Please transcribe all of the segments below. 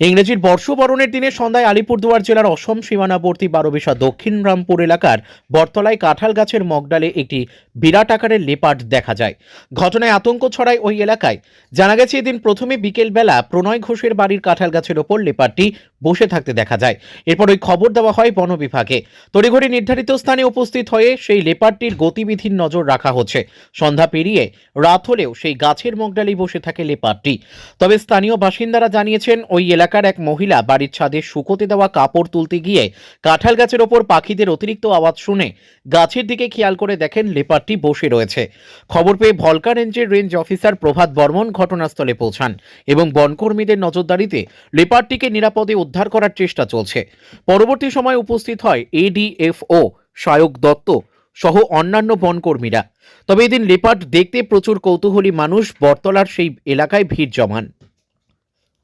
ইংরেজির বর্ষবরণের দিনে সন্ধ্যায় আলিপুরদুয়ার জেলার অসম সীমানাবর্তী বারোবিশা দক্ষিণ রামপুর এলাকার বটতলায় কাঁঠাল গাছের মগডালে একটি বিরাট আকারের লেপার্ড দেখা যায়। ঘটনায় আতঙ্ক ছড়ায় ওই এলাকায়। জানা গেছে, এদিন প্রথমে বিকেলবেলা প্রণয় ঘোষের বাড়ির কাঁঠাল গাছের ওপর লেপারটি বসে থাকতে দেখা যায়। এরপর ওই খবর দেওয়া হয় বন বিভাগে। তড়িঘড়ি নির্ধারিত স্থানে উপস্থিত হয়ে সেই লেপারটির গতিবিধির নজর রাখা হচ্ছে। সন্ধ্যা পেরিয়ে রাত হলেও সেই গাছের মগডালি বসে থাকে লেপারটি তবে স্থানীয় বাসিন্দারা জানিয়েছেন, ওই এলাকার এক মহিলা বাড়ির ছাদে শুকোতে দেওয়া কাপড় তুলতে গিয়ে কাঁঠাল গাছের ওপর পাখিদের অতিরিক্ত আওয়াজ শুনে গাছের দিকে খেয়াল করে দেখেন লেপারটি বসে রয়েছে। খবর পেয়ে ভলকা রেঞ্জের রেঞ্জ অফিসার প্রভাত বর্মন ঘটনাস্থলে পৌঁছান এবং বনকর্মীদের নজরদারিতে লেপারটিকে নিরাপদে উদ্ধার করার চেষ্টা চলছে। পরবর্তী সময় উপস্থিত হয় এডিএফও সায়ক দত্ত সহ অন্যান্য বনকর্মীরা। তবে এদিন লেপার্ড দেখতে প্রচুর কৌতূহলী মানুষ বটতলার সেই এলাকায় ভিড় জমান।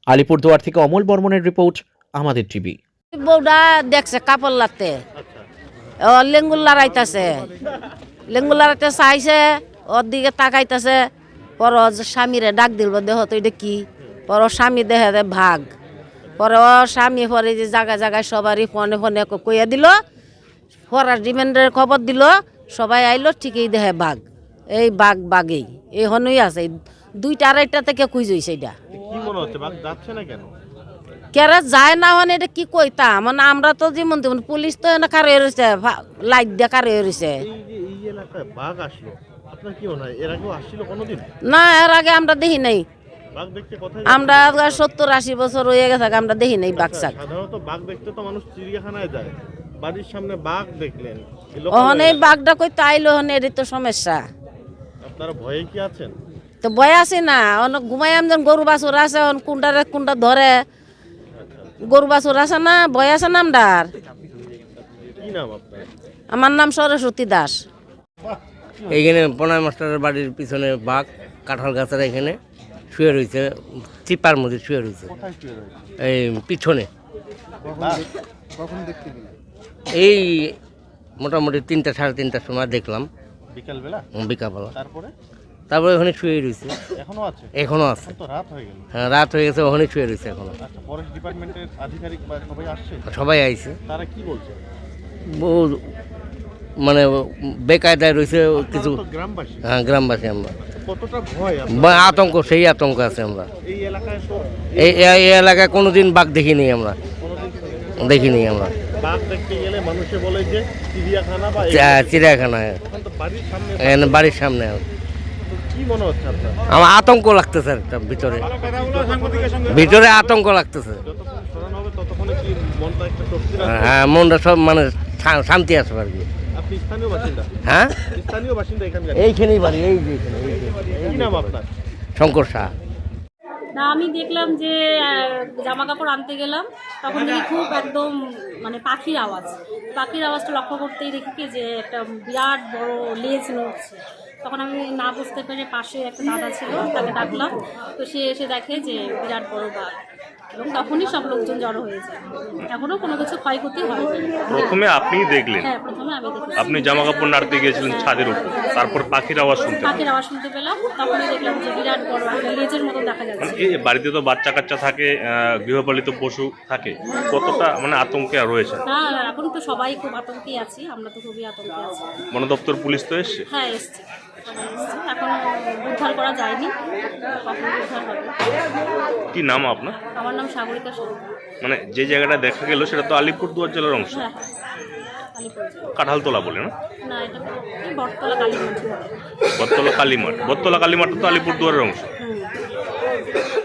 আলিপুরদুয়ার থেকে অমল বর্মনের রিপোর্ট, আমাদের টিভি। বউটা দেখছে কাপড় লাতে ও লেঙ্গুল লড়াইতেছে। লেঙ্গুল লড়াইতে চাইছে, ওর দিকে তাকাইতেছে। পর স্বামীরে ডাক দিল, দেহ তো এটা কি? পর স্বামী দেহে ভাগ। পরে ও স্বামী পরে যে জায়গায় জায়গায় সবারই ফোনে ফোনে কইয়া দিল ফরার ডিমান্ডের খবর দিল সবাই আইলো ঠিকই দেহে বাঘ। এই বাঘ বাঘেই এই হনই আছে। দুইটা আড়াইটা থেকে কুইজ হইছে এটা। কেরা যায় না মানে এটা কি কইতা? মানে আমরা তো যেমন তেমন পুলিশ তো এনে কার হয়ে রয়েছে লাইট দিয়ে কার হয়ে রয়েছে মনে হয় কোনোদিন? না এর আগে আমরা দেখি নাই। আমরা সত্তর আশি বছর হয়ে গেছে আমরা দেখি নাই বাঘ শাক। সাধারণত বাঘ দেখতে তো মানুষ চিড়িয়াখানায় যায়। বাড়ির সামনে বাঘ দেখলেন এই ওখানে বাঘটা কই তাইলো ওখানে এটি তো সমস্যা। আপনারা ভয়ে কি আছেন? তো বয় আছে না অনেক ঘুমাই আমজন গরু বাছুর আছে অন কুন্ডারে কুন্ডা ধরে। গরু বাছুর আছে না বয় আছে না আমদার কি নাম আপনার? আমার নাম সরস্বতী দাস। এইখানে প্রণয় মাস্টারের বাড়ির পিছনে বাঘ কাঁঠাল গাছের এখানে শুয়ে রয়েছে চিপার মধ্যে শুয়ে রয়েছে। এই পিছনে। এই মোটামুটি তিনটা সাড়ে তিনটার সময় দেখলাম। বিকালবেলা? বিকালবেলা। তারপরে? তারপরে ওখানে শুয়ে রয়েছে। এখনও আছে? এখনও আছে। রাত হয়ে গেল। হ্যাঁ রাত হয়ে গেছে ওখানে শুয়ে রয়েছে এখনও। আচ্ছা ফরেস্ট ডিপার্টমেন্টের আধিকারিক সবাই আসছে? সবাই আইছে। তারা কি বলছে? মানে বেকায়দায় রয়েছে কিছু হ্যাঁ গ্রামবাসী আমরা? বা আতঙ্ক সেই আতঙ্ক আছে আমরা। এই এলাকায় কোনোদিন বাঘ দেখিনি আমরা। দেখিনি। আমরা। বাঘ দেখতে গেলে মানুষে বলে যে চিড়িয়াখানা চিড়িয়াখানায় বাড়ির সামনে মনে আপনার? আমার আতঙ্ক লাগতেছে একটা ভিতরে। ভিতরে আতঙ্ক লাগতেছে। হ্যাঁ মনটা সব মানে শান্তি আসবে আর কি। আপনি স্থানীয় বাসিন্দা। হ্যাঁ? স্থানীয় বাসিন্দা এখানকার এইখানেই বাড়ি এই যে এখানে, এই যে। কি নাম আপনার? শঙ্কর শাহ। না আমি দেখলাম যে জামা কাপড় আনতে গেলাম তখন দেখি খুব একদম মানে পাখির আওয়াজ। পাখির আওয়াজটা লক্ষ্য করতেই দেখি যে একটা বিরাট বড় লেজ নড়ছে। তখন আমি না বুঝতে পেরে পাশে একটা দাদা ছিল তাকে ডাকলাম। তো সে এসে দেখে যে বিরাট বড় বাঘ। এবং তখনই সব লোকজন জড়ো হয়ে যায়। এখনও কোনো কিছু ক্ষয়ক্ষতি হয়নি প্রথমে আপনিই দেখলেন? হ্যাঁ প্রথমে আমি দেখেছি। আপনি জামা কাপড় নাড়তে গিয়েছিলেন ছাদের উপর। তারপর পাখির আওয়াজ শুনতে পাখির আওয়াজ শুনতে পেলাম। তখনই দেখলাম যে বিরাট বড় একটা লেজের মতো দেখা মানে যাচ্ছে। এই বাড়িতে তো বাচ্চা কাচ্চা থাকে আহ, গৃহপালিত পশু থাকে। কতটা মানে আতঙ্কে রয়েছে? না এখন তো সবাই খুব আতঙ্কে আছি। আমরা তো খুবই আতঙ্কে আছি। বন দপ্তর পুলিশ তো এসছে? হ্যাঁ এসছে। এখনও উদ্ধার করা যায়নি। কখন উদ্ধার হবে? কি নাম আপনার? আমার নাম সাগরিকা সরকার। মানে যে জায়গাটা দেখা গেল সেটা তো আলিপুরদুয়ার জেলার অংশ। হ্যাঁ কাঁঠালতলা বলে না? বটতলা কালীমঠ। বটতলা কালী বটতলা কালীমঠ তো আলিপুরদুয়ারের অংশ। হুম।